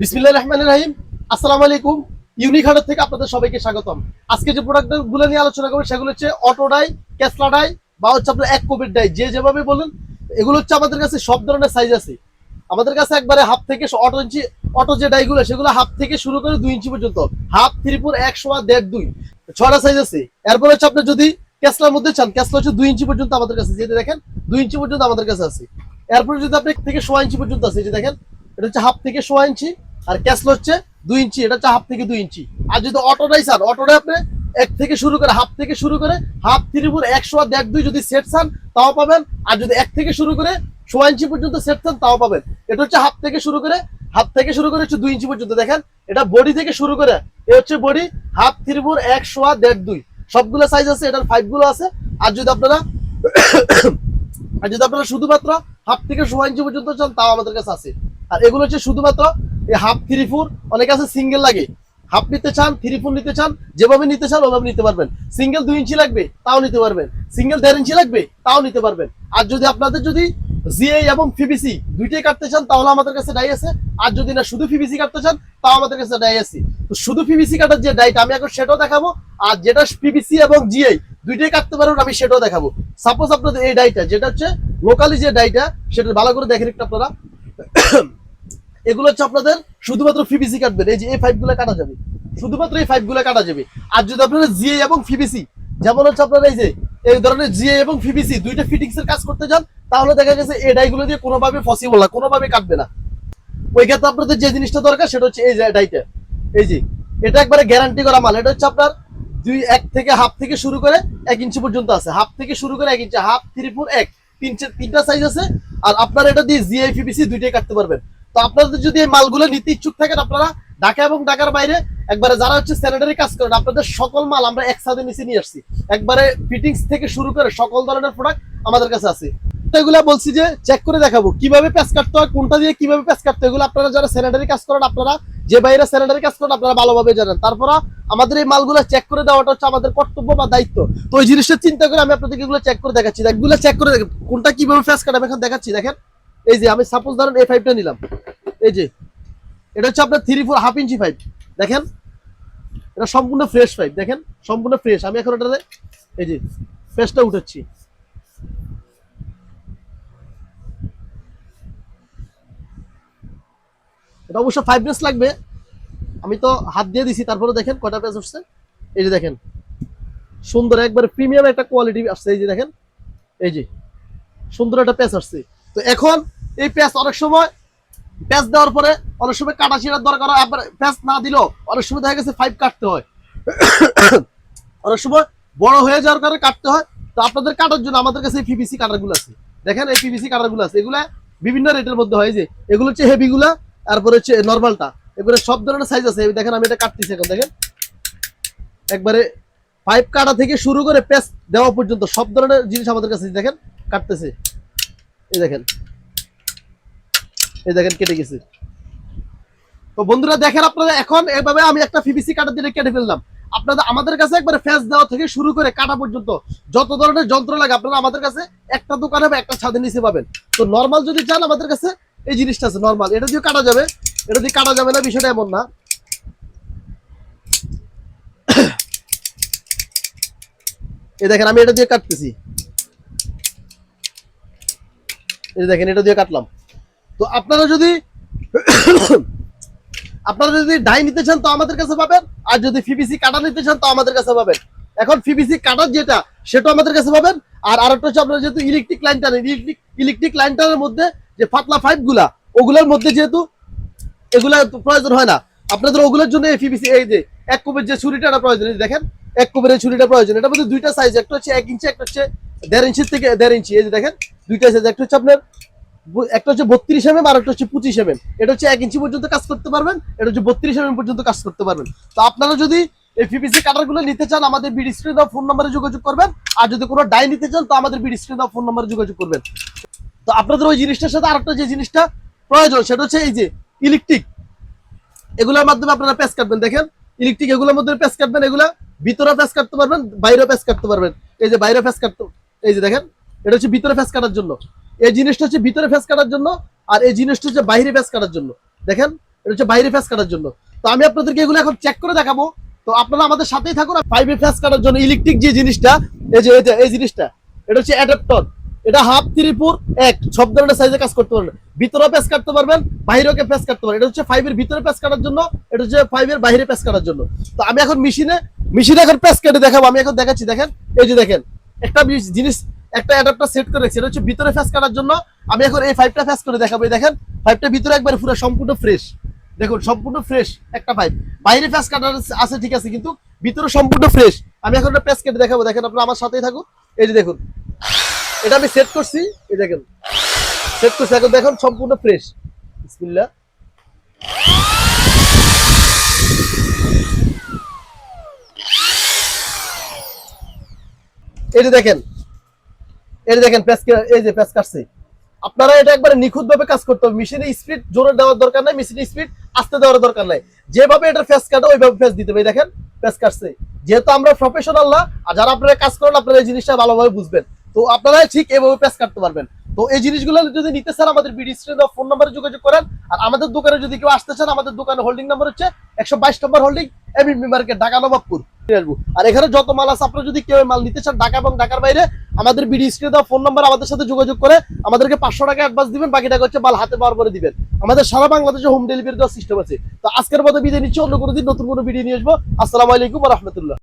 বিসমিল্লাহ রহমান রাহিম। আসসালামু আলাইকুম। ইউনিক থেকে আপনাদের সবাইকে স্বাগতম। আজকে যে প্রোডাক্টগুলো নিয়ে আলোচনা করব, সেগুলো হচ্ছে অটো ডাই, ক্যাসলা ডাই, বা হচ্ছে আপনার এক কোভিড ডাই, যে যেভাবে বলুন, এগুলো হচ্ছে আমাদের কাছে সব ধরনের সাইজ আছে। আমাদের কাছে একবারে হাফ থেকে অটো ইঞ্চি, অটো যে ডাইগুলো, সেগুলো হাফ থেকে শুরু করে দুই ইঞ্চি পর্যন্ত। হাফ, থ্রি, ফোর একশো আর দেড়, দুই। ছটা সাইজ আছে। এরপর হচ্ছে আপনি যদি ক্যাসলার মধ্যে চান, ক্যাসলা হচ্ছে দুই ইঞ্চি পর্যন্ত আমাদের কাছে যেটা দেখেন, দুই ইঞ্চি পর্যন্ত আমাদের কাছে আছে। এরপরে যদি আপনি থেকে সোয়া ইঞ্চি পর্যন্ত আছে যে দেখেন, এটা হচ্ছে হাফ থেকে সোয়া ইঞ্চি আর ক্যাসলা হচ্ছে দুই ইঞ্চি, এটা হচ্ছে হাফ থেকে দুই ইঞ্চি। আর যদি অটোটাই চান অটোটাই আপনি এক থেকে শুরু করে হাফ থেকে শুরু করে হাফ ত্রিপুর একশো আর দেড় দুই যদি সেট চান, তাও পাবেন। আর যদি এক থেকে শুরু করে সোয়া ইঞ্চি পর্যন্ত সেট চান, তাও পাবেন। এটা হচ্ছে হাফ থেকে শুরু করে হাফ থেকে শুরু করে হচ্ছে দুই ইঞ্চি পর্যন্ত। দেখেন, এটা বডি থেকে শুরু করে, এ হচ্ছে বডি হাফ ত্রিপুর একশো আর দেড় দুই। সবগুলো সাইজ আছে, এটার ফাইভগুলো আছে। আর যদি আপনারা, আর যদি আপনারা শুধুমাত্র হাফ থেকে সোয়া ইঞ্চি পর্যন্ত চান, তাও আমাদের কাছে আছে। আর এগুলো হচ্ছে শুধুমাত্র এই হাফ থ্রি ফোর অনেকে আছে সিঙ্গেল লাগে। হাফ নিতে চান থ্রি ফোর নিতে চান, যেভাবে নিতে চান ওভাবে নিতে পারবেন। সিঙ্গেল দুই ইঞ্চি লাগবে, তাও নিতে পারবেন। সিঙ্গেল দেড় ইঞ্চি লাগবে, তাও নিতে পারবেন। আর যদি আপনাদের যদি জিএ এবং ফিবিসি দুইটাই কাটতে চান, তাহলে আমাদের কাছে ডাই আছে। আর যদি না শুধু ফিবিসি কাটতে চান, তাও আমাদের কাছে ডাই আছে। তো শুধু ফিবিসি কাটার যে ডাইটা আমি এখন সেটাও দেখাবো, আর যেটা পিবিসি এবং জিআই দুইটাই কাটতে পারবেন আমি সেটাও দেখাবো। সাপোজ আপনাদের এই ডাইটা যেটা হচ্ছে লোকালি যে ডাইটা সেটা ভালো করে দেখেন একটু আপনারা। এগুলো হচ্ছে আপনাদের শুধুমাত্র ফিবিসি কাটবেন। এই যে এই ফাইভগুলো কাটা যাবে। শুধুমাত্র এই ফাইভগুলো কাটা যাবে। আর যদি আপনারা জিএ এবং ফিবিসি যেমন হচ্ছে আপনারা এই যে এই ধরনের জিএ এবং ফিবিসি দুইটা ফিটিংস এর কাজ করতে যান তাহলে দেখা গেছে এই ডাইগুলো দিয়ে কোনোভাবে পসিবল না, কোনোভাবে কাটবে না। ওই ক্ষেত্রে আপনাদের যে জিনিসটা দরকার, সেটা হচ্ছে এই যে ডাইটা এই যে, এটা একবারে গ্যারান্টি করা মাল। এটা হচ্ছে আপনার দুই, এক থেকে হাফ থেকে শুরু করে এক ইঞ্চি পর্যন্ত আছে। হাফ থেকে শুরু করে এক ইঞ্চি হাফ থ্রি ফোর এক। তিন তিনটা সাইজ আছে। আর আপনারা এটা দিয়ে জিআই ফিবিসি দুইটাই কাটতে পারবেন। তো আপনাদের যদি এই মালগুলো নিতে ইচ্ছুক থাকেন আপনারা ঢাকা এবং ঢাকার বাইরে, একবারে যারা হচ্ছে স্যানিটারি কাজ করেন, আপনাদের সকল মাল আমরা একসাথে নিচে নিয়ে আসছি। একবারে ফিটিংস থেকে শুরু করে সকল ধরনের প্রোডাক্ট আমাদের কাছে আছে। এগুলা বলছি যে চেক করে দেখাবো, কীভাবে প্যাচ কাটতে হয়, কোনটা দিয়ে কীভাবে প্যাচ কাটতে এগুলো আপনারা যারা স্যানিটারি কাজ করেন, আপনারা যে বাইরে স্যানিটারি কাজ করেন, আপনারা ভালোভাবে জানেন। তারপর আমাদের এই মালগুলো চেক করে দেওয়াটা হচ্ছে আমাদের কর্তব্য বা দায়িত্ব। তো ওই জিনিসটা চিন্তা করে আমি আপনাদেরকে এগুলো চেক করে দেখাচ্ছি। এগুলো চেক করে কোনটা কীভাবে প্যাচ কাটে আমি এখন দেখাচ্ছি, দেখেন। এই যে আমি সাপোজ ধরেন এই ফাইভটা নিলাম। এই যে, এটা হচ্ছে আপনার three four half inch pipe দেখেন? এটা সম্পূর্ণ ফ্রেশ পাইপ দেখেন? সম্পূর্ণ ফ্রেশ আমি এখন এটাতে এই যে ফ্রেশটা উঠাচ্ছি। এটা অবশ্য ফাইভ ডেজ লাগবে। আমি তো হাত দিয়ে দিছি, তারপরে দেখেন কটা পেজ উঠছে। এই যে দেখেন, সুন্দর একবারে প্রিমিয়াম একটা কোয়ালিটি আসছে। এই যে দেখেন, এই যে, সুন্দর একটা প্যাচ আসছে। তো এখন এই প্যাচ অনেক সময় প্যাচ দেওয়ার পরে অনেক সময় কাটা ছিঁড়ার দরকার হয় প্যাচ না দিলেও অনেক সময় দেখা গেছে ফাইভ কাটতে হয়। অনেক সময় বড় হয়ে যাওয়ার কারণে কাটতে হয়। তো আপনাদের কাটার জন্য আমাদের কাছে পিভিসি কাটারগুলো আছে। দেখেন এই পিভিসি কাটারগুলো আছে। এগুলা বিভিন্ন রেটের মধ্যে হয় যে, এগুলো হচ্ছে হেভিগুলা তারপরে হচ্ছে নর্মালটা এগুলো সব ধরনের সাইজ আছে। দেখেন আমি এটা কাটতেছি এখন, দেখেন। একবারে পাইপ কাটা থেকে শুরু করে পেস দেওয়া পর্যন্ত সব ধরনের জিনিস আমাদের কাছে দেখেন, কাটতেছে। এই দেখেন। এই দেখেন কেটে গেছে। তো বন্ধুরা, দেখেন আপনারা, এখন এভাবে আমি একটা পিভিসি কাটা দিয়ে কেটে ফেললাম। আপনাদের, আমাদের কাছে একবারে ফেস দেওয়া থেকে শুরু করে কাটা পর্যন্ত যত ধরনের যন্ত্র লাগে, আপনারা আমাদের কাছে একটা দোকানে বা একটা ছাদের নিচে পাবেন। তো নর্মাল যদি চান, আমাদের কাছে এই জিনিসটা আছে নর্মাল এটা দিয়ে কাটা যাবে, এটা দিয়ে কাটা যাবে না, বিষয়টা এমন না। এই দেখেন, আমি এটা দিয়ে কাটতেছি। এই দেখেন, এটা দিয়ে কাটলাম। তো আপনারা যদি আপনারা যদি ডাই নিতে চান তো আমাদের কাছে পাবেন, আর যদি ফিবিসি কাটা নিতে চান তো আমাদের কাছে পাবেন। এখন ফিবিসি কাটার যেটা সেটা আমাদের কাছে পাবেন, আর আরেকটা হচ্ছে আপনারা যেহেতু ইলেকট্রিক লাইন টানেন ইলেকট্রিক ইলেকট্রিক মধ্যে যে পাতলা পাইপগুলা, ওগুলোর মধ্যে যেহেতু এগুলা প্রয়োজন হয় না। আপনাদের ওগুলোর জন্য ফিবিসি, এই যে এক কোপের যে ছুরিটা প্রয়োজন দেখেন, এক কোপের এই ছুরিটা প্রয়োজন। এটা মধ্যে দুইটা সাইজ একটা হচ্ছে এক ইঞ্চি একটা হচ্ছে দেড় ইঞ্চির থেকে দেড় ইঞ্চি এই যে দেখেন, দুইটা সাইজ একটা হচ্ছে আপনার একটা হচ্ছে বত্রিশ এমএম আর একটা হচ্ছে পঁচিশ এমএম এটা হচ্ছে এক ইঞ্চি পর্যন্ত কাজ করতে পারবেন, এটা হচ্ছে বত্রিশ এমএম পর্যন্ত কাজ করতে পারবেন। তো আপনারা যদি এই পিপিসি কাটারগুলো নিতে চান, আমাদের বিডি স্ক্রিন দেওয়া ফোন নম্বরে যোগাযোগ করবেন, আর যদি কোনো ডাই নিতে চান, তো আমাদের বিডি স্ক্রিন দেওয়া ফোন নম্বরে যোগাযোগ করবেন। তো আপনাদের ওই জিনিসটার সাথে আরেকটা যে জিনিসটা প্রয়োজন, সেটা হচ্ছে এই যে ইলেকট্রিক। এগুলোর মাধ্যমে আপনারা প্যাচ কাটবেন, দেখেন, ইলেকট্রিক এগুলোর মধ্যে প্যাচ কাটবেন, এগুলা ভিতরে প্যাচ কাটতে পারবেন, বাইরেও প্যাচ কাটতে পারবেন। এই যে বাইরে প্যাচ কাটতে এই যে দেখেন, এটা হচ্ছে ভিতরে ফেস কাটার জন্য। এই জিনিসটা হচ্ছে ভিতরে ফেস কাটার জন্য, আর এই জিনিসটা হচ্ছে বাইরে ফেস কাটার জন্য। দেখেন, এটা হচ্ছে বাইরে ফেস কাটার জন্য। তো আমি আপনাদেরকে এগুলো এখন চেক করে দেখাবো। তো আপনারা আমাদের সাথেই থাকুন পাইপে ফেস কাটার জন্য ইলেকট্রিক যে জিনিসটা, এই যে, এই জিনিসটা, এটা হচ্ছে অ্যাডাপ্টর এটা হাফ ত্রিপুর এক, সব ধরনের সাইজে কাজ করতে পারবেন। ভিতরে পেস কাটতে পারবেন, বাইরেও পেস কাটতে পারবেন। এটা হচ্ছে ফাইভের ভিতরে পেস কাটার জন্য, এটা হচ্ছে ফাইভের বাইরে পেস কাটার জন্য। তো আমি এখন মেশিনে মেশিনে এখন পেস কেটে দেখাবো। আমি এখন দেখাচ্ছি, দেখেন, এই যে দেখেন একটা জিনিস, একটা অ্যাডাপ্টার সেট করে রেখেছি। এটা হচ্ছে ভিতরে ফেস কাটার জন্য। আমি এখন এই ফাইভটা ফেস করে দেখাবো। দেখেন ফাইভটা ভিতরে একবার পুরো সম্পূর্ণ ফ্রেশ দেখুন, সম্পূর্ণ ফ্রেশ একটা পাইপ বাইরে ফেস কাটার আছে ঠিক আছে, কিন্তু ভিতরে সম্পূর্ণ ফ্রেশ আমি এখন একটা পেস কেটে দেখাবো। দেখেন, আপনারা আমার সাথেই থাকুন। এই যে দেখুন, এটা আমি সেট করছি। এই দেখেন সেট করছি। এখন দেখুন, সম্পূর্ণ ফ্রেশ বিসমিল্লাহ। এই দেখেন এই দেখেন এই যে প্যাস কাটছে। আপনারা এটা একবারে নিখুঁত ভাবে কাজ করতে হবে। মেশিনে স্পিড জোরে দেওয়ার দরকার নাই মেশিনে স্পিড আস্তে দেওয়ার দরকার নাই। যেভাবে এটা ফেস কাটে, ওইভাবে ফেস দিতে হবে। দেখেন ফেস কাটছে। যেহেতু আমরা প্রফেশনাল না, আর যারা আপনারা কাজ করেন, আপনারা এই জিনিসটা ভালোভাবে বুঝবেন। তো আপনারা ঠিক এভাবে প্যাস কাটতে পারবেন। তো এই জিনিসগুলো যদি নিতে চান আমাদের বিডি ফোন নাম্বারে যোগাযোগ করেন। আর আমাদের দোকানে যদি কেউ আসতে চান, আমাদের দোকানে হোল্ডিং নাম্বার হচ্ছে একশো বাইশ number holding MB market Dhaka Nawabpur. আর এখানে যত মাল আছে, আপনারা যদি কেউ মাল নিতে চান ঢাকা এবং ঢাকার বাইরে, আমাদের বিডি স্ক্রিনে ফোন নাম্বার আমাদের সাথে যোগাযোগ করে আমাদেরকে পাঁচশো টাকা অ্যাডভান্স দিবেন, বাকি টাকা হচ্ছে মাল হাতে পাওয়ার পরে দিবেন। আমাদের সারা বাংলাদেশে হোম ডেলিভারি দেওয়ার সিস্টেম আছে। তো আজকের মতো বিদায় নিচ্ছি, অন্য কোনো দিন নতুন কোনো ভিডিও নিয়ে আসব। আসসালামু আলাইকুম রহমতুল্লাহ।